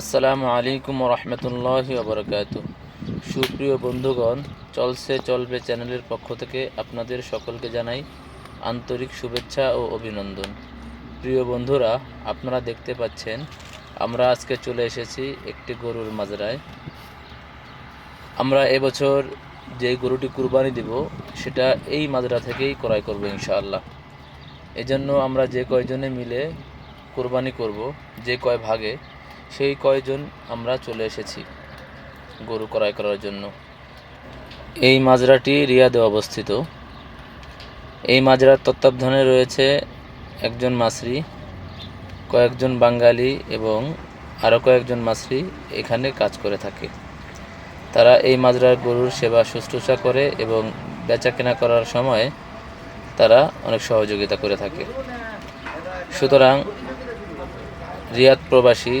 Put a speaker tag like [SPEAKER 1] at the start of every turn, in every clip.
[SPEAKER 1] আসসালামু আলাইকুম রহমতুল্লাহ বরকাত সুপ্রিয় বন্ধুগণ, চলছে, চলবে চ্যানেলের পক্ষ থেকে আপনাদের সকলকে জানাই আন্তরিক শুভেচ্ছা ও অভিনন্দন। প্রিয় বন্ধুরা, আপনারা দেখতে পাচ্ছেন, আমরা আজকে চলে এসেছি একটি গরুর মাজরায়। আমরা এবছর যে গরুটি কুরবানি দিব, সেটা এই মাজরা থেকেই ক্রয় করব ইনশাআল্লাহ। এজন্য আমরা যে কয়জনে মিলে কোরবানি করব, যে কয় ভাগে সেই কয়জন আমরা চলে এসেছি গরু ক্রয় করার জন্য। এই মাজরাটি রিয়াদে অবস্থিত। এই মাজরার তত্ত্বাবধানে রয়েছে একজন মাসরি কয়েকজন বাঙালি এবং আরও কয়েকজন মাসরি এখানে কাজ করে থাকে। তারা এই মাজরার গরুর সেবা শুশ্রূষা করে এবং বেচা কেনা করার সময় তারা অনেক সহযোগিতা করে থাকে। সুতরাং রিয়াদ প্রবাসী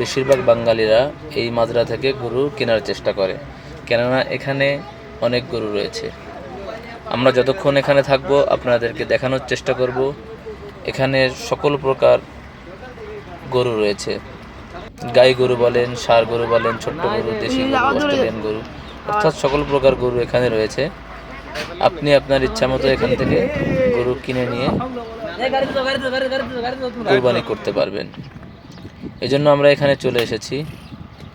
[SPEAKER 1] বেশিরভাগ বাঙালিরা এই মাজরা থেকে গরু কেনার চেষ্টা করে। কেননা এখানে অনেক গরু রয়েছে। আমরা যতক্ষণ এখানে থাকব, আপনাদেরকে দেখানোর চেষ্টা করব। এখানে সকল প্রকার গরু রয়েছে। গাই গরু বলেন, ষাঁড় গরু বলেন, ছোট্ট গরু, দেশি গরু, অস্ট্রেলিয়ান গরু, অর্থাৎ সকল প্রকার গরু এখানে রয়েছে। আপনি আপনার ইচ্ছা মতো এখান থেকে গরু কিনে নিয়ে কোরবানি করতে পারবেন। এই জন্য আমরা এখানে চলে এসেছি।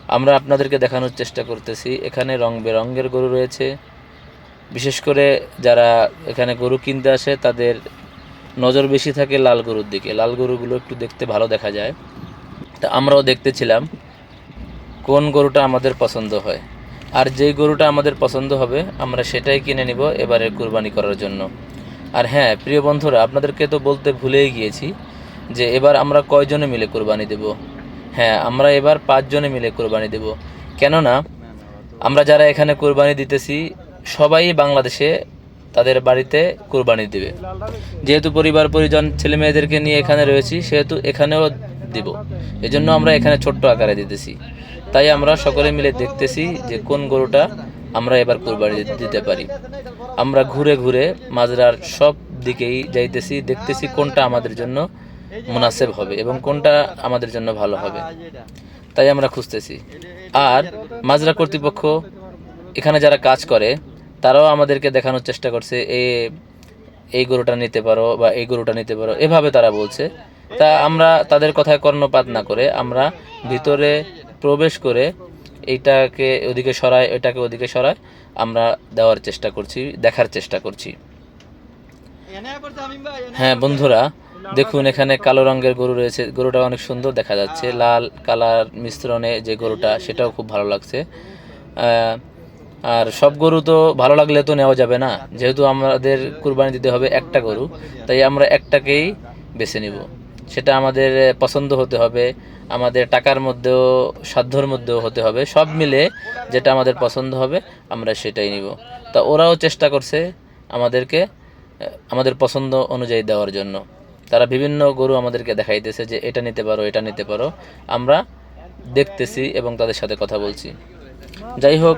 [SPEAKER 1] আমরা আপনাদেরকে দেখানোর চেষ্টা করতেছি। এখানে রং বেরঙের গরু রয়েছে। বিশেষ করে যারা এখানে গরু কিনতে আসে, তাদের নজর বেশি থাকে লাল গরুর দিকে। লাল গরুগুলো একটু দেখতে ভালো দেখা যায়। তা আমরাও দেখতেছিলাম কোন গরুটা আমাদের পছন্দ হয়। আর যেই গরুটা আমাদের পছন্দ হবে, আমরা সেটাই কিনে নিব এবারে কুরবানি করার জন্য। আর হ্যাঁ প্রিয় বন্ধুরা, আপনাদেরকে তো বলতে ভুলেই গিয়েছি যে এবার আমরা কয়জনে মিলে কোরবানি দেব? হ্যাঁ আমরা এবার পাঁচজনে মিলে কোরবানি দেব। কেননা, আমরা যারা এখানে কোরবানি দিতেছি, সবাই বাংলাদেশে তাদের বাড়িতে কোরবানি দেবে। যেহেতু পরিবার পরিজন ছেলে মেয়েদেরকে নিয়ে এখানে রয়েছি, সেহেতু এখানেও দিব। এজন্য আমরা এখানে ছোট্ট আকারে দিতেছি। তাই আমরা সকলে মিলে দেখতেছি যে কোন গরুটা আমরা এবার কোরবানি দিতে পারি। আমরা ঘুরে ঘুরে মাজরার সব দিকেই যাইতেছি, দেখতেছি কোনটা আমাদের জন্য মুনাসেব হবে এবং কোনটা আমাদের জন্য ভালো হবে। তাই আমরা খুঁজতেছি। আর মাজরা কর্তৃপক্ষ এখানে যারা কাজ করে তারাও আমাদেরকে দেখানোর চেষ্টা করছে এ এই গরুটা নিতে পারো বা এই গরুটা নিতে পারো। এভাবে তারা বলছে। তা আমরা তাদের কথায় কর্ণপাত না করে আমরা ভিতরে প্রবেশ করে এইটাকে ওদিকে সরায় এটাকে ওদিকে সরায় আমরা দেওয়ার চেষ্টা করছি দেখার চেষ্টা করছি। হ্যাঁ বন্ধুরা দেখুন, এখানে কালো রঙের গরু রয়েছে। গরুটা অনেক সুন্দর দেখা যাচ্ছে। লাল কালার মিশ্রণে যে গরুটা, সেটাও খুব ভালো লাগছে। আর সব গরু তো ভালো লাগলে তো নেওয়া যাবে না। যেহেতু আমাদের কুরবানি দিতে হবে একটা গরু, তাই আমরা একটাকেই বেছে নিব। সেটা আমাদের পছন্দ হতে হবে, আমাদের টাকার মধ্যেও, সাধ্যর মধ্যেও হতে হবে। সব মিলে যেটা আমাদের পছন্দ হবে, আমরা সেটাই নিব। তা ওরাও চেষ্টা করছে আমাদেরকে আমাদের পছন্দ অনুযায়ী দেওয়ার জন্য। তারা বিভিন্ন গরু আমাদেরকে দেখাইতেছে যে এটা নিতে পারো, এটা নিতে পারো। আমরা দেখতেছি এবং তাদের সাথে কথা বলছি। যাই হোক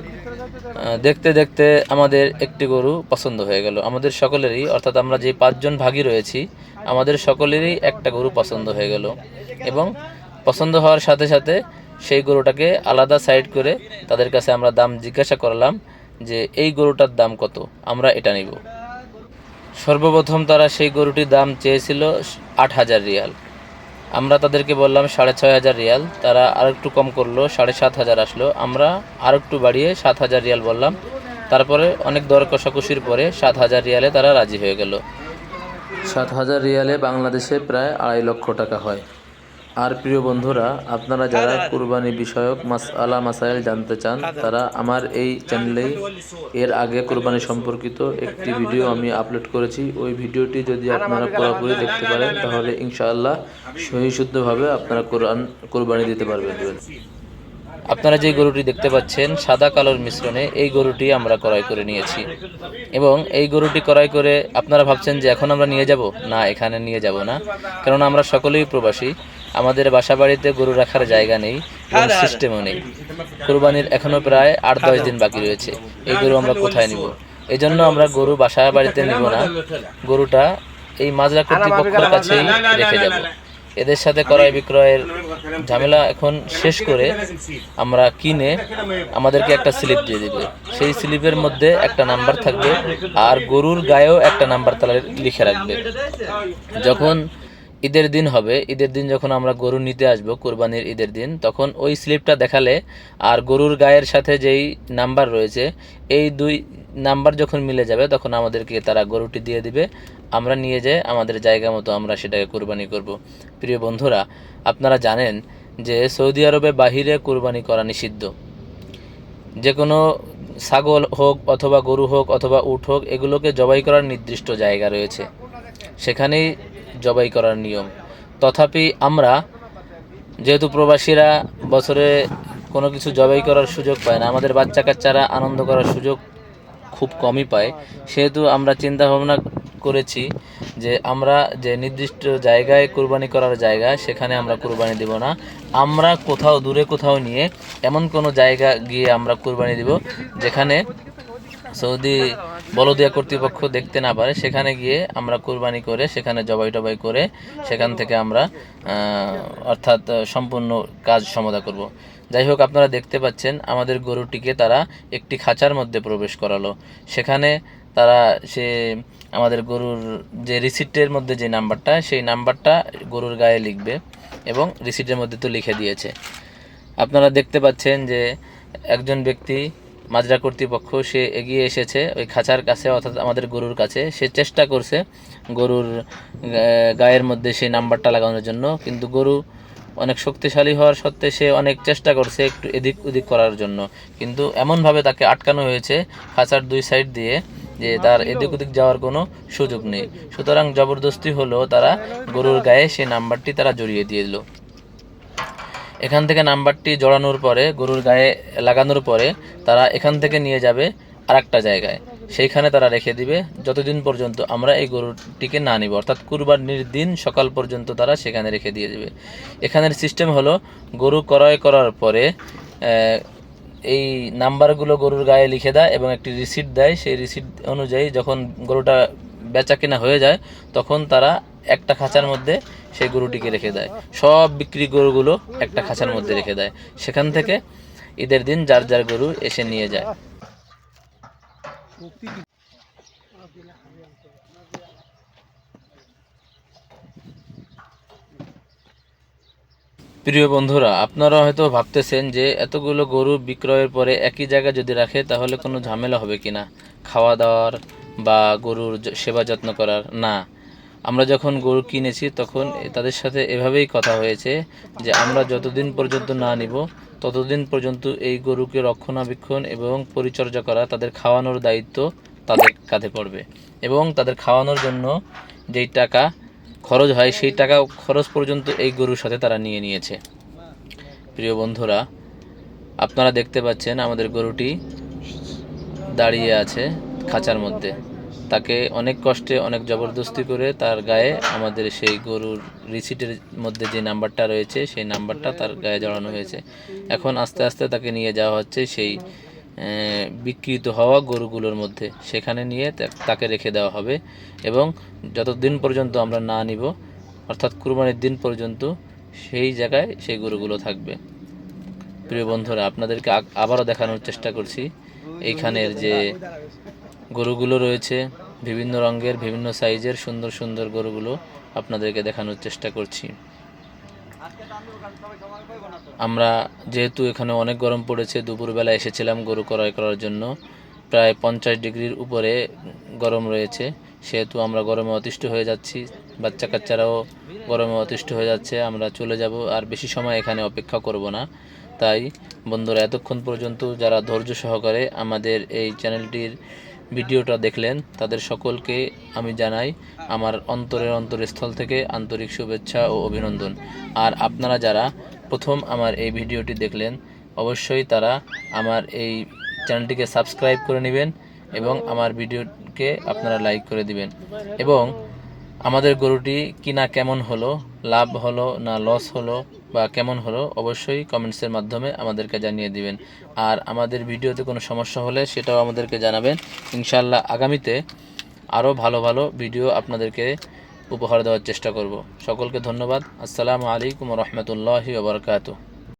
[SPEAKER 1] দেখতে দেখতে আমাদের একটি গরু পছন্দ হয়ে গেল। আমাদের সকলেরই, অর্থাৎ আমরা যে পাঁচজন ভাগী রয়েছি, আমাদের সকলেরই একটা গরু পছন্দ হয়ে গেল। এবং পছন্দ হওয়ার সাথে সাথে সেই গরুটাকে আলাদা সাইড করে তাদের কাছে আমরা দাম জিজ্ঞাসা করলাম যে, এই গরুটার দাম কত? আমরা এটা নিব। সর্বপ্রথম তারা সেই গরুটির দাম চেয়েছিল আট হাজার রিয়াল। আমরা তাদেরকে বললাম সাড়ে ছয় হাজার রিয়াল। তারা আর একটু কম করল, সাড়ে সাত হাজার আসলো। আমরা আর একটু বাড়িয়ে সাত হাজার রিয়াল বললাম। তারপরে অনেক দর কষাকষির পরে সাত হাজার রিয়ালে তারা রাজি হয়ে গেল। সাত হাজার রিয়ালে বাংলাদেশে প্রায় আড়াই লক্ষ টাকা হয়। আর প্রিয় বন্ধুরা আপনারা যারা কুরবানি বিষয়ক মাস আলা মাসাইল জানতে চান তারা আমার এই চ্যানেলেই এর আগে কুরবানি সম্পর্কিত একটি ভিডিও আমি আপলোড করেছি। ওই ভিডিওটি যদি আপনারা পুরোপুরি দেখতে পারেন তাহলে ইনশাআল্লাহ সহিশুদ্ধভাবে আপনারা কোরআন কোরবানি দিতে পারবেন। আপনারা যে গরুটি দেখতে পাচ্ছেন সাদা কালোর মিশ্রণে এই গরুটি আমরা ক্রয় করে নিয়েছি। এবং এই গরুটি ক্রয় করে আপনারা ভাবছেন যে এখন আমরা নিয়ে যাব? না এখানে নিয়ে যাব না। কারণ আমরা সকলেই প্রবাসী। আমাদের বাসা বাড়িতে গরু রাখার জায়গা নেই সিস্টেমও নেই। কোরবানির এখনও প্রায় আট দশ দিন বাকি রয়েছে। এই গরু আমরা কোথায় নিব? এই জন্য আমরা গরু বাসা বাড়িতে নিব না। গরুটা এই মাজরা কর্তৃপক্ষের কাছেই রেখে যাব। এদের সাথে ক্রয় বিক্রয়ের ঝামেলা এখন শেষ করে আমরা কিনে আমাদেরকে একটা স্লিপ দিয়ে দিবে। সেই স্লিপের মধ্যে একটা নাম্বার থাকবে আর গরুর গায়েও একটা নাম্বার তারা লিখে রাখবে। যখন ঈদের দিন হবে। ঈদের দিন যখন আমরা গরু নিতে আসব, কোরবানির ঈদের দিন, তখন ওই স্লিপটা দেখালে আর গরুর গায়ের সাথে যেই নাম্বার রয়েছে, এই দুই নাম্বার যখন মিলে যাবে, তখন আমাদেরকে তারা গরুটি দিয়ে দিবে। আমরা নিয়ে যেয়ে আমাদের জায়গা মতো আমরা সেটাকে কোরবানি করব। প্রিয় বন্ধুরা, আপনারা জানেন যে সৌদি আরবে বাহিরে কোরবানি করা নিষিদ্ধ। যে কোনো ছাগল হোক অথবা গরু হোক অথবা উট হোক, এগুলোকে জবাই করার নির্দিষ্ট জায়গা রয়েছে। সেখানেই জবাই করার নিয়ম। তথাপি আমরা যেহেতু প্রবাসীরা বছরে কোনো কিছু জবাই করার সুযোগ পায় না, আমাদের বাচ্চা কাচ্চারা আনন্দ করার সুযোগ খুব কমই পায়। সেহেতু আমরা চিন্তা ভাবনা করেছি যে আমরা যে নির্দিষ্ট জায়গায় কুরবানি করার জায়গা, সেখানে আমরা কুরবানি দিব না। আমরা কোথাও দূরে কোথাও নিয়ে এমন কোনো জায়গা গিয়ে আমরা কুরবানি দিব, যেখানে সৌদি বলদিয়া কর্তৃপক্ষ দেখতে না পারে, সেখানে গিয়ে আমরা কুরবানি করে, সেখানে জবাই টবাই করে, সেখান থেকে আমরা অর্থাৎ সম্পূর্ণ কাজ সমাধা করব। যাই হোক, আপনারা দেখতে পাচ্ছেন, আমাদের গরুটিকে তারা একটি খাঁচার মধ্যে প্রবেশ করালো। সেখানে তারা সে, আমাদের গরুর যে রিসিপ্টের মধ্যে যে নাম্বারটা, সেই নাম্বারটা গরুর গায়ে লিখবে এবং রিসিপ্টের মধ্যে তো লিখে দিয়েছে। আপনারা দেখতে পাচ্ছেন যে, একজন ব্যক্তি মাজরা কর্তৃপক্ষ সে এগিয়ে এসেছে ওই খাঁচার কাছে অর্থাৎ আমাদের গরুর কাছে। সে চেষ্টা করছে গরুর গায়ের মধ্যে সেই নাম্বারটা লাগানোর জন্য কিন্তু গরু অনেক শক্তিশালী হওয়ার সত্ত্বে সে অনেক চেষ্টা করছে একটু এদিক ওদিক করার জন্য। কিন্তু এমনভাবে তাকে আটকানো হয়েছে খাঁচার দুই সাইড দিয়ে যে তার এদিক ওদিক যাওয়ার কোনো সুযোগ নেই। সুতরাং জবরদস্তি হলো তারা গরুর গায়ে সেই নাম্বারটি তারা জড়িয়ে দিয়ে দিল। এখান থেকে নাম্বারটি জড়ানোর পরে, গরুর গায়ে লাগানোর পরে তারা এখান থেকে নিয়ে যাবে আরেকটা জায়গায়। সেইখানে তারা রেখে দিবে। যতদিন পর্যন্ত আমরা এই গরুটিকে না নিব, অর্থাৎ কুরবানির দিন সকাল পর্যন্ত তারা সেখানে রেখে দিয়ে দেবে এখানের সিস্টেম হলো, গরু ক্রয় করার পরে এই নাম্বারগুলো গরুর গায়ে লিখে দেয় এবং একটি রিসিট দেয়। সেই রিসিট অনুযায়ী যখন গরুটা বেচা কেনা হয়ে যায়, তখন তারা একটা খাঁচার মধ্যে সেই গরুটিকে রেখে দেয়। সব বিক্রি গরুগুলো একটা খাঁচার মধ্যে রেখে দেয়। সেখান থেকে ঈদের দিন যার যার গরু এসে নিয়ে যায়। প্রিয় বন্ধুরা, আপনারা হয়তো ভাবতেছেন যে এতগুলো গরু বিক্রয়ের পরে একই জায়গায় যদি রাখে, তাহলে কোনো ঝামেলা হবে কিনা? খাওয়া দাওয়ার বা গরুর সেবা যত্ন করার? না। আমরা যখন গরু কিনেছি, তখন তাদের সাথে এভাবেই কথা হয়েছে যে, আমরা যতদিন পর্যন্ত না নিব, ততদিন পর্যন্ত এই গরুকে রক্ষণাবেক্ষণ এবং পরিচর্যা করা তাদের খাওয়ানোর দায়িত্ব তাদের কাঁধে পড়বে। এবং তাদের খাওয়ানোর জন্য যেই টাকা খরচ হয়, সেই টাকা খরচ পর্যন্ত এই গরুর সাথে তারা নিয়ে নিয়েছে। প্রিয় বন্ধুরা, আপনারা দেখতে পাচ্ছেন আমাদের গরুটি দাঁড়িয়ে আছে খাঁচার মধ্যে। তাকে অনেক কষ্টে, অনেক জবরদস্তি করে তার গায়ে আমাদের সেই গরুর রিসিটের মধ্যে যে নাম্বারটা রয়েছে, সেই নাম্বারটা তার গায়ে জড়ানো হয়েছে। এখন আস্তে আস্তে তাকে নিয়ে যাওয়া হচ্ছে সেই বিকৃত হওয়া গরুগুলোর মধ্যে। সেখানে নিয়ে তাকে রেখে দেওয়া হবে এবং যতদিন পর্যন্ত আমরা না নিব, অর্থাৎ কুরবানির দিন পর্যন্ত সেই জায়গায় সেই গরুগুলো থাকবে। প্রিয় বন্ধুরা, আপনাদেরকে আবারও দেখানোর চেষ্টা করছি। এইখানের যে গরুগুলো রয়েছে বিভিন্ন রঙের, বিভিন্ন সাইজের সুন্দর সুন্দর গরুগুলো আপনাদেরকে দেখানোর চেষ্টা করছি। আমরা যেহেতু এখানে অনেক গরম পড়েছে, দুপুরবেলা এসেছিলাম গরু ক্রয় করার জন্য। প্রায় পঞ্চাশ ডিগ্রির উপরে গরম রয়েছে। সেহেতু আমরা গরমে অতিষ্ঠ হয়ে যাচ্ছি। বাচ্চা কাচ্চারাও গরমে অতিষ্ঠ হয়ে যাচ্ছে। আমরা চলে যাব আর বেশি সময় এখানে অপেক্ষা করব না। তাই বন্ধুরা, এতক্ষণ পর্যন্ত যারা ধৈর্য সহকারে আমাদের এই চ্যানেলটির ভিডিওটা দেখলেন, তাদের সকলকে আমি জানাই আমার অন্তরের অন্তরস্থল থেকে আন্তরিক শুভেচ্ছা ও অভিনন্দন। আর আপনারা যারা প্রথম আমার এই ভিডিওটি দেখলেন, অবশ্যই তারা আমার এই চ্যানেলটিকে সাবস্ক্রাইব করে নেবেন এবং আমার ভিডিওকে আপনারা লাইক করে দিবেন। এবং আমাদের গরুটি কিনা কেমন হলো, লাভ হলো না লস হলো বা কেমন হলো, অবশ্যই কমেন্টসের মাধ্যমে আমাদেরকে জানিয়ে দিবেন। আর আমাদের ভিডিওতে কোনো সমস্যা হলে সেটাও আমাদেরকে জানাবেন। ইনশাল্লাহ আগামীতে আরও ভালো ভালো ভিডিও আপনাদেরকে উপহার দেওয়ার চেষ্টা করব। সকলকে ধন্যবাদ। আসসালামু আলাইকুম রহমতুল্লাহি ওবরকাতু